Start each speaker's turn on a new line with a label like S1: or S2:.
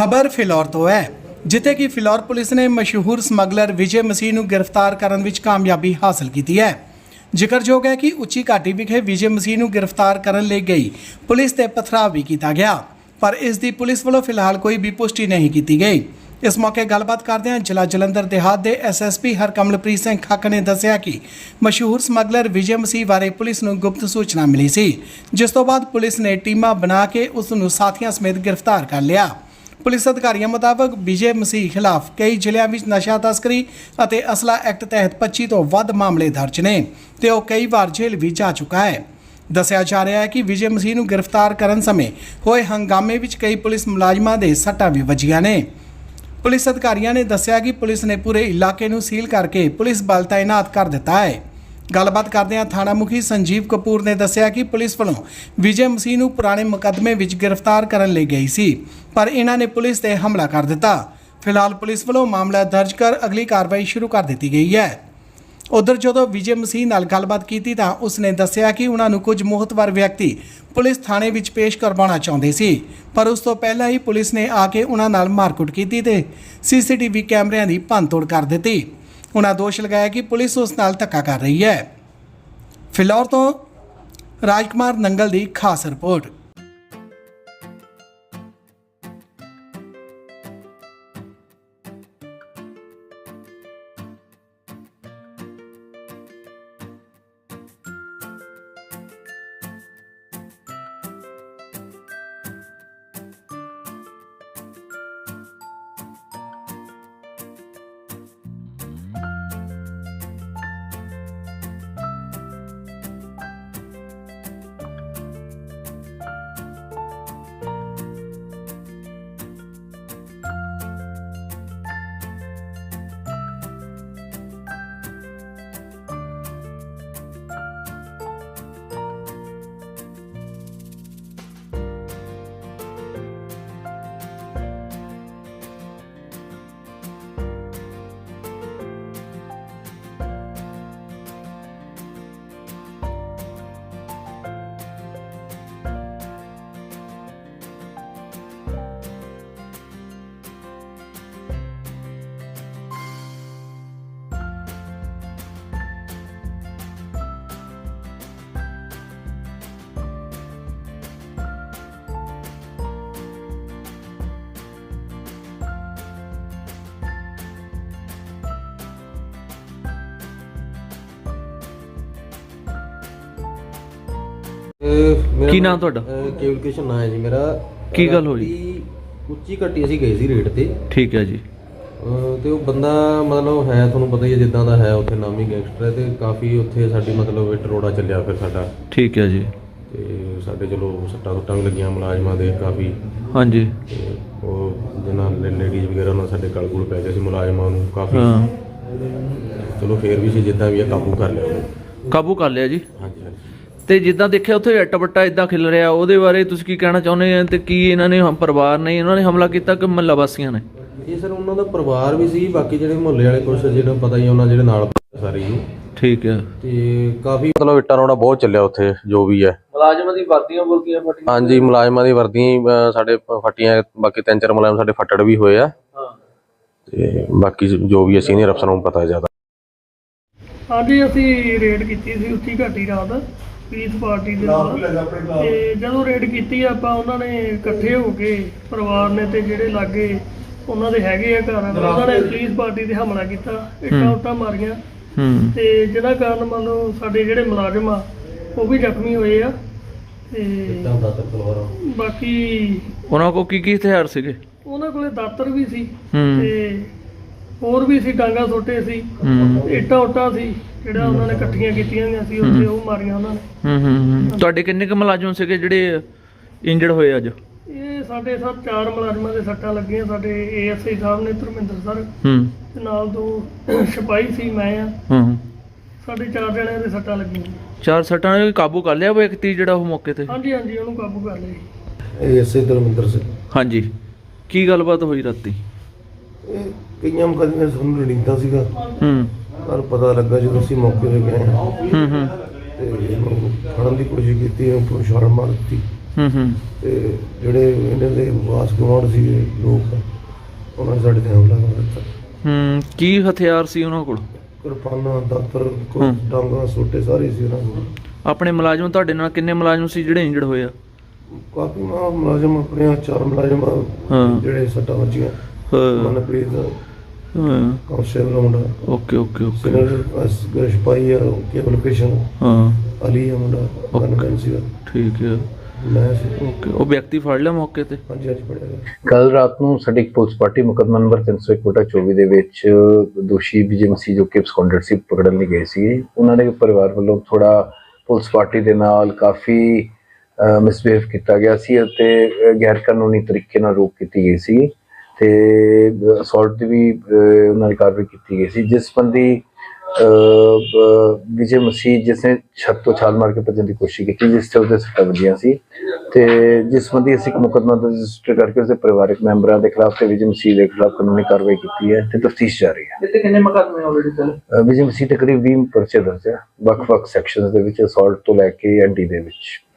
S1: ਖਬਰ ਫਿਲੌਰ ਤੋਂ ਹੈ, ਜਿੱਥੇ ਕਿ ਫਿਲੌਰ ਪੁਲਿਸ ਨੇ ਮਸ਼ਹੂਰ ਸਮਗਲਰ ਵਿਜੇ ਮਸੀਹ ਨੂੰ ਗ੍ਰਿਫਤਾਰ ਕਰਨ ਵਿੱਚ ਕਾਮਯਾਬੀ ਹਾਸਲ ਕੀਤੀ ਹੈ। ਜ਼ਿਕਰਯੋਗ ਹੈ ਕਿ ਉੱਚੀ ਘਾਟੀ ਵਿਖੇ ਵਿਜੇ ਮਸੀਹ ਨੂੰ ਗ੍ਰਿਫਤਾਰ ਕਰਨ ਲਈ ਗਈ ਪੁਲਿਸ ਤੇ ਪਥਰਾਵ ਵੀ ਕੀਤਾ ਗਿਆ, ਪਰ ਇਸ ਦੀ ਪੁਲਿਸ ਵੱਲੋਂ ਫਿਲਹਾਲ ਕੋਈ ਵੀ ਪੁਸ਼ਟੀ ਨਹੀਂ ਕੀਤੀ ਗਈ। ਇਸ ਮੌਕੇ ਗੱਲਬਾਤ ਕਰਦਿਆਂ ਜ਼ਿਲ੍ਹਾ ਜਲੰਧਰ ਦੇਹਾਤ ਦੇ ਐਸਐਸਪੀ ਹਰਕਮਲਪ੍ਰੀਤ ਸਿੰਘ ਖੱਕ ਨੇ ਦੱਸਿਆ ਕਿ ਮਸ਼ਹੂਰ ਸਮਗਲਰ ਵਿਜੇ ਮਸੀਹ ਬਾਰੇ ਪੁਲਿਸ ਨੂੰ ਗੁਪਤ ਸੂਚਨਾ ਮਿਲੀ ਸੀ, ਜਿਸ ਤੋਂ ਬਾਅਦ ਪੁਲਿਸ ਨੇ ਟੀਮਾਂ ਬਣਾ ਕੇ ਉਸ ਨੂੰ ਸਾਥੀਆਂ ਸਮੇਤ ਗ੍ਰਿਫਤਾਰ ਕਰ ਲਿਆ। ਪੁਲਿਸ ਅਧਿਕਾਰੀਆਂ ਮੁਤਾਬਕ ਵਿਜੇ ਮਸੀਹ ਖਿਲਾਫ ਕਈ ਜ਼ਿਲ੍ਹਿਆਂ ਵਿੱਚ ਨਸ਼ਾ ਤਸਕਰੀ ਅਤੇ ਅਸਲਾ ਐਕਟ ਤਹਿਤ 25 ਤੋਂ ਵੱਧ ਮਾਮਲੇ ਦਰਜ ਨੇ ਤੇ ਉਹ ਕਈ ਵਾਰ ਜੇਲ੍ਹ ਵੀ ਜਾ ਚੁੱਕਾ ਹੈ। ਦੱਸਿਆ ਜਾ ਰਿਹਾ ਹੈ ਕਿ ਵਿਜੇ ਮਸੀਹ ਨੂੰ ਗ੍ਰਿਫਤਾਰ ਕਰਨ ਸਮੇਂ ਹੋਏ ਹੰਗਾਮੇ ਵਿੱਚ ਕਈ ਪੁਲਿਸ ਮੁਲਾਜ਼ਮਾਂ ਦੇ ਸੱਟਾਂ ਵੀ ਵੱਜੀਆਂ ਨੇ। ਪੁਲਿਸ ਅਧਿਕਾਰੀਆਂ ਨੇ ਦੱਸਿਆ ਕਿ ਪੁਲਿਸ ਨੇ ਪੂਰੇ ਇਲਾਕੇ ਨੂੰ ਸੀਲ ਕਰਕੇ ਪੁਲਿਸ ਬਲ ਤਾਇਨਾਤ ਕਰ ਦਿੱਤਾ ਹੈ। ਗੱਲਬਾਤ ਕਰਦਿਆਂ ਥਾਣਾ ਮੁਖੀ ਸੰਜੀਵ ਕਪੂਰ ਨੇ ਦੱਸਿਆ ਕਿ ਪੁਲਿਸ ਵੱਲੋਂ ਵਿਜੇ ਮਸੀਹ ਨੂੰ ਪੁਰਾਣੇ ਮੁਕੱਦਮੇ ਵਿੱਚ ਗ੍ਰਿਫਤਾਰ ਕਰਨ ਲਈ ਗਈ ਸੀ, ਪਰ ਇਹਨਾਂ ਨੇ ਪੁਲਿਸ ਤੇ ਹਮਲਾ ਕਰ ਦਿੱਤਾ। ਫਿਲਹਾਲ ਪੁਲਿਸ ਵੱਲੋਂ ਮਾਮਲਾ ਦਰਜ ਕਰ ਅਗਲੀ ਕਾਰਵਾਈ ਸ਼ੁਰੂ ਕਰ ਦਿੱਤੀ ਗਈ ਹੈ। ਉਧਰ ਜਦੋਂ ਵਿਜੇ ਮਸੀਹ ਨਾਲ ਗੱਲਬਾਤ ਕੀਤੀ ਤਾਂ ਉਸਨੇ ਦੱਸਿਆ ਕਿ ਉਹਨਾਂ ਨੂੰ ਕੁਝ ਮੋਹਤਵਰ ਵਿਅਕਤੀ ਪੁਲਿਸ ਥਾਣੇ ਵਿੱਚ ਪੇਸ਼ ਕਰਵਾਉਣਾ ਚਾਹੁੰਦੇ ਸੀ, ਪਰ ਉਸ ਤੋਂ ਪਹਿਲਾਂ ਹੀ ਪੁਲਿਸ ਨੇ ਆ ਕੇ ਉਹਨਾਂ ਨਾਲ ਮਾਰਕੁੱਟ ਕੀਤੀ ਤੇ ਸੀਸੀਟੀਵੀ ਕੈਮਰਿਆਂ ਦੀ ਭੰਨਤੋੜ ਕਰ ਦਿੱਤੀ। ਉਹਨਾਂ ਦੋਸ਼ ਲਗਾਇਆ ਕਿ ਪੁਲਿਸ ਉਸ ਨਾਲ ਧੱਕਾ ਕਰ ਰਹੀ ਹੈ। ਫਿਲੌਰ ਤੋਂ ਰਾਜਕੁਮਾਰ ਨੰਗਲ ਦੀ ਖਾਸ ਰਿਪੋਰਟ।
S2: ਕੀ ਨਾਮ ਤੁਹਾਡਾ?
S3: ਕੇਵਲਕ੍ਰਿਸ਼ਨ ਨਾਂ ਹੈ ਜੀ ਮੇਰਾ।
S2: ਕੀ ਗੱਲ ਹੋਈ?
S3: ਰਾਤੀ ਉੱਚੀ ਘੱਟੀ ਅਸੀਂ ਗਏ ਸੀ ਰੇਟ ਤੇ।
S2: ਠੀਕ ਹੈ ਜੀ।
S3: ਅਹ ਤੇ ਉਹ ਬੰਦਾ ਮਤਲਬ ਹੈ ਤੁਹਾਨੂੰ ਪਤਾ ਹੀ ਹੈ ਜਿੱਦਾਂ ਦਾ ਹੈ ਉੱਥੇ ਨਾਮੀ ਗੈਂਗਸਟਰ ਹੈ ਤੇ ਕਾਫੀ ਉੱਥੇ ਸਾਡੀ ਮਤਲਬ ਇੱਟ ਰੋੜਾ ਚੱਲਿਆ ਫਿਰ ਸਾਡਾ।
S2: ਠੀਕ ਹੈ ਜੀ।
S3: ਤੇ ਸਾਡੇ ਚਲੋ ਸੱਟਾਂ ਸੁੱਟਾਂ ਵੀ ਲੱਗੀਆਂ ਮੁਲਾਜ਼ਮਾਂ ਦੇ ਕਾਫੀ।
S2: ਹਾਂਜੀ।
S3: ਤੇ ਉਹ ਜਿਹਨਾਂ ਲੇਡੀਜ਼ ਵਗੈਰਾ ਉਹਨਾਂ ਸਾਡੇ ਗਲ ਗੁਲ ਪੈ ਗਏ ਸੀ ਮੁਲਾਜ਼ਮਾਂ ਨੂੰ ਕਾਫੀ।
S2: ਹਾਂ।
S3: ਚਲੋ ਫੇਰ ਵੀ ਸੀ ਜਿੱਦਾਂ ਵੀ ਆ ਕਾਬੂ ਕਰ ਲਿਆ ਉਹਨੂੰ।
S2: ਕਾਬੂ ਕਰ ਲਿਆ ਜੀ। ਤੇ ਜਿੱਦਾਂ ਦੇਖਿਆ ਉੱਥੇ ਅੱਟਾ ਬੱਟਾ ਇਦਾਂ ਖਿਲ ਰਿਹਾ ਉਹਦੇ ਬਾਰੇ ਤੁਸੀਂ ਕੀ ਕਹਿਣਾ ਚਾਹੁੰਦੇ ਆ ਤੇ ਕੀ ਇਹਨਾਂ ਨੇ ਹਮ- ਪਰਿਵਾਰ ਨੇ ਇਹਨਾਂ ਨੇ ਹਮਲਾ ਕੀਤਾ ਕਿ ਮਹੱਲਾ ਵਾਸੀਆਂ ਨੇ?
S3: ਇਹ ਸਰ ਉਹਨਾਂ ਦਾ ਪਰਿਵਾਰ ਵੀ ਸੀ ਬਾਕੀ ਜਿਹੜੇ ਮੁਹੱਲੇ ਵਾਲੇ ਕੁਛ ਜਿਹਨਾਂ ਪਤਾ ਹੀ ਉਹਨਾਂ ਜਿਹੜੇ ਨਾਲ ਸਾਰੇ ਹੀ
S2: ਠੀਕ ਹੈ।
S3: ਤੇ ਕਾਫੀ ਮਤਲਬ ਇੱਟਾਂ ਰੋੜਾ ਬਹੁਤ ਚੱਲਿਆ ਉੱਥੇ ਜੋ ਵੀ ਹੈ।
S2: ਮੁਲਾਜ਼ਮਾਂ ਦੀ ਵਰਦੀਆਂ ਬੁਲਦੀਆਂ ਫਟੀਆਂ?
S3: ਹਾਂਜੀ ਮੁਲਾਜ਼ਮਾਂ ਦੀ ਵਰਦੀਆਂ ਹੀ, ਅਹ, ਸਾਡੇ ਫੱਟੀਆਂ ਬਾਕੀ ਤਿੰਨ ਚਾਰ ਮੁਲਾਜ਼ਮ ਸਾਡੇ ਫੱਟੜ ਵੀ ਹੋਏ ਆ।
S2: ਹਾਂ।
S3: ਤੇ ਬਾਕੀ ਜੋ ਵੀ ਹੈ ਸੀਨੀਅਰ ਅਫਸਰਾਂ ਨੂੰ ਪਤਾ ਜ਼ਿਆਦਾ।
S4: ਹਾਂਜੀ ਅਸੀਂ ਰੇਡ ਕੀਤੀ ਸੀ ਉੱਚੀ ਘਾਟੀ ਰਾਤ। ਪੀਸ ਪਾਰਟੀ ਦੇ ਨਾਲ ਤੇ ਜਦੋਂ ਰੇਡ ਕੀਤੀ ਆਪਾਂ ਉਹਨਾਂ ਨੇ ਇਕੱਠੇ ਹੋ ਕੇ ਪਰਿਵਾਰ ਨੇ ਤੇ ਜਿਹੜੇ ਲਾਗੇ ਉਹਨਾਂ ਦੇ ਹੈਗੇ ਆ ਘਰ ਉਹਨਾਂ ਨੇ ਪੁਲਿਸ ਪਾਰਟੀ ਤੇ ਹਮਲਾ ਕੀਤਾ ਇੱਟਾਂ ਉੱਟਾਂ ਮਾਰੀਆਂ। ਤੇ ਜਿਹਨਾਂ ਕਾਰਨ ਮੰਨ ਲਓ ਸਾਡੇ ਜਿਹੜੇ ਮੁਲਾਜ਼ਮ ਆ ਉਹ ਵੀ ਜ਼ਖਮੀ ਹੋਏ ਆ। ਤੇ ਬਾਕੀ
S2: ਉਹਨਾਂ ਕੋ ਕੀ ਕੀ ਹਥਿਆਰ ਸੀਗੇ?
S4: ਉਹਨਾਂ ਕੋਲੇ ਦਾਤਰ ਵੀ ਸੀ ਤੇ ਹੋਰ ਵੀ ਸੀ ਡਾਂਗਾ ਸੋਟੇ ਸੀ। ਇੱਟਾਂ ਉੱਟਾਂ ਸੀ। ਜਿਹੜਾ ਉਹਨਾਂ ਨੇ ਇਕੱਠੀਆਂ ਕੀਤੀਆਂ ਹੋਈਆਂ ਸੀ ਉੱਥੇ ਉਹ ਮਾਰੀਆਂ ਉਹਨਾਂ ਨੇ।
S2: ਹੂੰ ਹੂੰ ਹੂੰ। ਤੁਹਾਡੇ ਕਿੰਨੇ ਕੁ ਮੁਲਾਜ਼ਮ ਸੀਗੇ ਜਿਹੜੇ ਇੰਜਰਡ ਹੋਏ ਅੱਜ?
S4: ਇਹ ਸਾਡੇ ਸਭ ਚਾਰ ਮੁਲਾਜ਼ਮਾਂ ਦੇ ਸੱਟਾਂ ਲੱਗੀਆਂ ਸਾਡੇ ਏਐਸਆਈ ਸਾਹਿਬ ਨੇ ਧਰਮਿੰਦਰ ਸਰ।
S2: ਹੂੰ।
S4: ਤੇ ਨਾਲ ਦੋ ਸਿਪਾਹੀ ਸੀ ਮੈਂ ਆ।
S2: ਹੂੰ ਹੂੰ।
S4: ਸਾਡੇ ਚਾਰ ਜਣਿਆਂ ਦੇ ਸੱਟਾਂ ਲੱਗੀਆਂ।
S2: ਚਾਰ ਸੱਟਾਂ ਨੇ ਕਾਬੂ ਕਰ ਲਿਆ ਵਿਅਕਤੀ ਜਿਹੜਾ ਉਹ ਮੌਕੇ ਤੇ?
S4: ਹਾਂਜੀ ਹਾਂਜੀ ਉਹਨੂੰ ਕਾਬੂ ਕਰ ਲਿਆ ਜੀ।
S3: ਇਹ ਐਸੇ ਧਰਮਿੰਦਰ ਸਿੰਘ।
S2: ਹਾਂਜੀ। ਕੀ ਗੱਲਬਾਤ ਹੋਈ ਰਾਤੀ?
S3: ਇਹ ਕਈਆਂ ਮੁਕਦਮੇ ਸਾਨੂੰ ਲੜਿੰਦਾ ਸੀਗਾ।
S2: ਹੂੰ।
S3: ਪਰ ਪਤਾ ਲੱਗਾ ਜਦੋਂ ਅਸੀਂ ਮੌਕੇ ਤੇ ਗਏ
S2: ਹੂੰ। ਹੂੰ
S3: ਤੇ ਇਹਨੂੰ ਫੜਨ ਦੀ ਕੋਸ਼ਿਸ਼ ਕੀਤੀ ਇਹਨੂੰ ਛਾਲ ਮਾਰ ਦਿੱਤੀ।
S2: ਹੂੰ ਹੂੰ।
S5: ਤੇ ਜਿਹੜੇ ਇਹਨਾਂ ਦੇ ਵਾਸ ਗਵਾਂਢ ਸੀਗੇ ਲੋਕ ਉਹਨਾਂ ਨੇ ਸਾਡੇ ਤੇ ਹਮਲਾ ਕਰ ਦਿੱਤਾ।
S2: ਹੂੰ ਕੀ ਹਥਿਆਰ ਸੀ ਉਹਨਾਂ ਕੋਲ?
S5: ਕਿਰਪਾਨਾਂ ਦਾਤਰ ਕੋਈ। ਡਾਂਗਾ ਸੋਟੇ ਸਾਰੇ ਸੀ ਉਹਨਾਂ ਕੋਲ।
S2: ਆਪਣੇ ਮੁਲਾਜ਼ਮ ਤੁਹਾਡੇ ਨਾਲ ਕਿੰਨੇ ਮੁਲਾਜ਼ਮ ਸੀ ਜਿਹੜੇ ਇੰਜਰਡ ਹੋਏ ਆ?
S5: ਕਾਫੀ ਮਾ ਮੁਲਾਜ਼ਮ ਆਪਣੇ ਆ, ਚਾਰ ਮੁਲਾਜ਼ਮ ਆ,
S2: ਹਾਂ।
S5: ਜਿਹੜੇ ਸੱਟਾਂ ਵੱਜੀਆਂ।
S2: ਹਾਂ।
S5: ਮਨਪ੍ਰੀਤ
S2: ਹਾਂ।
S5: ਕਾਂਸਟੇਬਲ ਦਾ ਮੁੰਡਾ
S2: ਓਕੇ ਓਕੇ ਓਕੇ।
S5: ਸਿਨਰ ਅਸ ਗਰਸ਼ਪਾਈ ਆ ਕੇਵਲ ਕ੍ਰਿਸ਼ਨ
S2: ਹਾਂ।
S5: ਅਲੀ ਆ ਮੁੰਡਾ ਗਨਮੈਨ ਸੀਗਾ।
S2: ਠੀਕ ਹੈ
S5: ਮੈਂ ਸੀ।
S2: ਓਕੇ ਉਹ ਵਿਅਕਤੀ ਫੜ ਲਿਆ ਮੌਕੇ ਤੇ?
S5: ਹਾਂਜੀ ਹਾਂਜੀ ਪੜਿਆ ਗਿਆ।
S6: ਕੱਲ ਰਾਤ ਨੂੰ ਸਾਡੀ ਇੱਕ ਪੁਲਿਸ ਪਾਰਟੀ ਮੁਕੱਦਮਾ ਨੰਬਰ 301 ਕੋਟਾ 24 ਦੇ ਵਿੱਚ ਦੋਸ਼ੀ ਵਿਜੇ ਮਸੀਹ ਜੋ ਕਿ ਐਬਸਕੌਂਡਡ ਸੀ ਪਕੜਨ ਲਈ ਗਏ ਸੀ ਉਹਨਾਂ ਦੇ ਪਰਿਵਾਰ ਵੱਲੋਂ ਥੋੜਾ ਪੁਲਿਸ ਪਾਰਟੀ ਦੇ ਨਾਲ ਕਾਫੀ ਮਿਸਬੀਹੇਵ ਕੀਤਾ ਗਿਆ ਸੀ ਅਤੇ ਗੈਰ ਕਾਨੂੰਨੀ ਤਰੀਕੇ ਨਾਲ ਰੋਕ ਕੀਤੀ ਗਈ ਸੀ ਤੇ ਅਸੌਲਟ ਦੀ ਵੀ ਉਹਨਾਂ ਦੀ ਕਾਰਵਾਈ ਕੀਤੀ ਗਈ ਸੀ ਜਿਸ ਅਹ, ਵਿਜੇ ਮਸੀਹ ਜਿਸ ਨੇ ਛੱਤ ਤੋਂ ਛਾਲ ਮਾਰ ਕੇ ਭੱਜਣ ਦੀ ਕੋਸ਼ਿਸ਼ ਕੀਤੀ ਜਿਸ ਤੇ ਉਹਦੇ ਸੱਟਾਂ ਵੱਜੀਆਂ ਸੀ ਤੇ ਜਿਸ ਸੰਬੰਧੀ ਅਸੀਂ ਇੱਕ ਮੁਕੱਦਮਾ ਰਜਿਸਟਰ ਕਰਕੇ ਉਸਦੇ ਪਰਿਵਾਰਕ ਮੈਂਬਰਾਂ ਦੇ ਖਿਲਾਫ ਤੇ ਵਿਜੇ ਮਸੀਹ ਦੇ ਖਿਲਾਫ ਕਾਨੂੰਨੀ ਕਾਰਵਾਈ ਕੀਤੀ ਹੈ ਤੇ ਤਫਤੀਸ਼ ਜਾਰੀ ਹੈ।
S2: ਇੱਥੇ ਕਿੰਨੇ ਮੁਕੱਦਮੇ ਆਲਰੇਡੀ ਚੱਲ?
S6: ਵਿਜੇ ਮਸੀਹ ਤੇ ਕਰੀਬ 20 ਪਰਚੇ ਦਰਜ ਹੈ ਵੱਖ-ਵੱਖ ਸੈਕਸ਼ਨਸ ਦੇ ਵਿੱਚ ਅਸੌਲਟ ਤੋਂ ਲੈ ਕੇ ਐਂਟੀ ਦੇ ਵਿੱਚ।